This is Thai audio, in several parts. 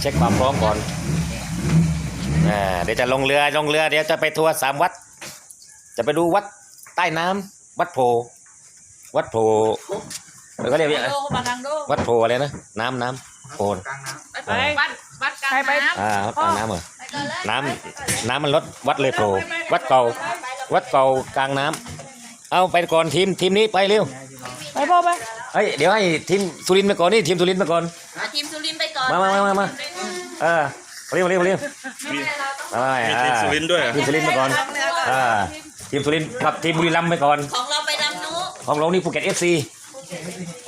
เช็คความพร้อมก่อนอ่าเดี๋ยวจะลงเรือลงเรือเดี๋ยวจะไปทัวร์สามวัด จะไปดูวัดใต้น้ำวัดโพ วัดโพเออเขาเรียกว่าโลมาทางโลวัดโพอะไรนะ น้ำน้ำโพนกลางน้ไปวัดวัดกลางน้ำอ่าวัดกลางน้ำเหรอน้ำน้ำมันลดวัดเลยโพวัดเก่า วัดเก่ากลางน้ำเอาไปก่อนทีมทีมนี้ไปเร็ว ไปพ่อไป เฮ้ยเดี๋ยวให้ทีมสุรินทร์ไปก่อนนี่ทีมสุรินทร์ไปก่อนเอาทีมสุ รินทร์ไปก่อนมามามามามาเออเร็วเร็วเร็วมามีทีมสุรินทร์ด้วยเหรอ ทีมสุรินทร์ไปก่อนอ่าทีมสุรินทร์กับทีมบุรีรัมย์ไปก่อน ของเราไปลำนู้นของเรานี่ภูเก็ตเอฟซี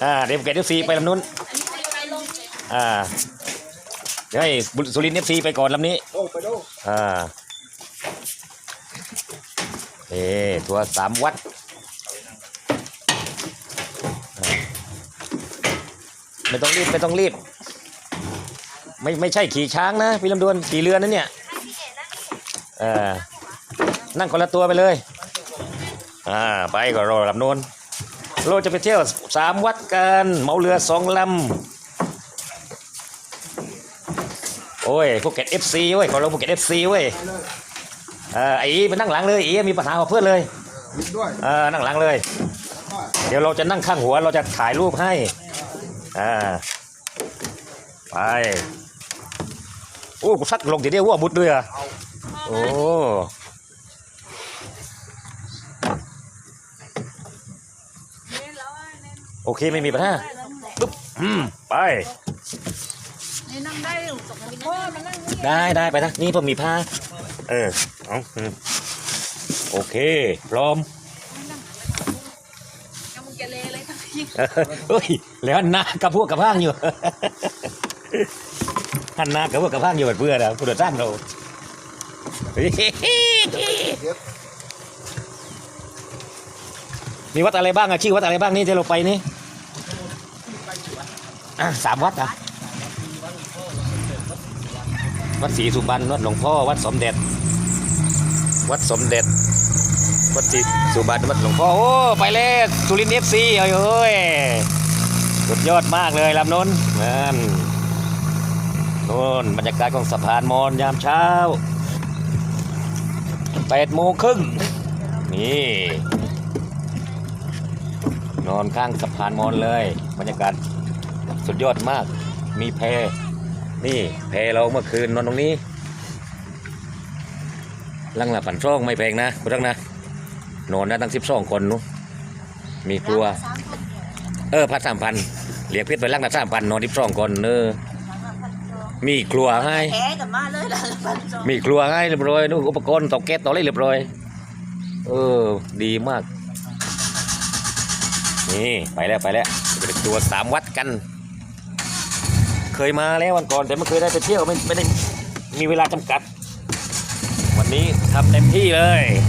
อ่าเดี๋ยวภูเก็ตเอฟซีไปลำนู้น อันนี้ไปลงอ่าเดี๋ยวให้สุรินทร์เอฟซีไปก่อนลำนี้ำโอ้ไปดูอ่าเอ๊ตัวสามวัดอ่าไม่ต้องรีบไม่ต้องรีบ ไม่ไม่ใช่ขี่ช้างนะพี่ลำดวนขี่เรือนั่นเนี่ยเออนั่งคนละตัวไปเลยอ่าไปก็รอลำนวนเราจะไปเที่ยวสามวัดกันเหมาเรือสองลำโอ้ยภูเก็ตเอฟซีเว้ยขอลงภูเก็ตเอฟซีเว้ยเออไอ้อีไปนั่งหลังเลยอีมีปัญหากับเพื่อนเลยวิดด้วยเออนั่งหลังเลย เดี๋ยวเราจะนั่งข้างหัวเราจะถ่ายรูปให้อ่าไป โอ้กูซักลงทีเดียวว่าบุดด้วยอะโอ้โอเคไม่มีปัญหาปึ๊บอืมไปนี่นั่งได้พ่อมานั่งนี่ได้ได้ไปนะนี่ผมมีผ้าเออเอาอืมโอเค พร้อมกำมึงจะเลเลยทั้งที่เฮ้ยแล้วหันหน้ากับพวกกับพ้างอยู่ หันหน้ากับพวกกับพ้างอยู่แบบเพื่อนนะผู้โดยสารเรามีวัดอะไรบ้างอะชื่อวัดอะไรบ้างนี่ที่เราไปนี่อะสามวัดอะวัดศรีสุบรรณวัดหลวงพ่อวัดสมเด็จ วัดสมเด็จ วัดศรีสุบรรณวัดหลวงพ่อโอ้ไปเลยสุรินทร์เอฟซีเอ้ยสุดยอดมากเลยลำนนนั่น น่นบรรยากาศของสะพานมอญยามเช้าแปดโมงครึ่งนี่ นอนข้างสะพานมอญเลย บรรยากาศสุดยอดมาก มีแพนี่แพเราเมื่อคืนนอนตรงนี้ลังหละปันช่องไม่แพงนะคุณทักนะนอนได้ตั้งสิบสองคนนู้มีครัว เออพัดสามพันเหลียกเพชรไปลักนะสามพันนอนสิบสองคนเออ มีครัวให้ แพ้กันมาเลยล่ะพันสองมีครัวให้เรียบร้อยนู่นอุปกรณ์เตาแก๊สเตาอะไรเรียบร้อย เออ ดีมาก นี่ไปแล้วไปแล้วจะไปตัวสามวัดกัน เคยมาแล้ววันก่อนแต่ไม่เคยได้ไปเที่ยวไม่ไม่ได้มีเวลาจำกัด วันนี้ทำเต็มที่เลยอี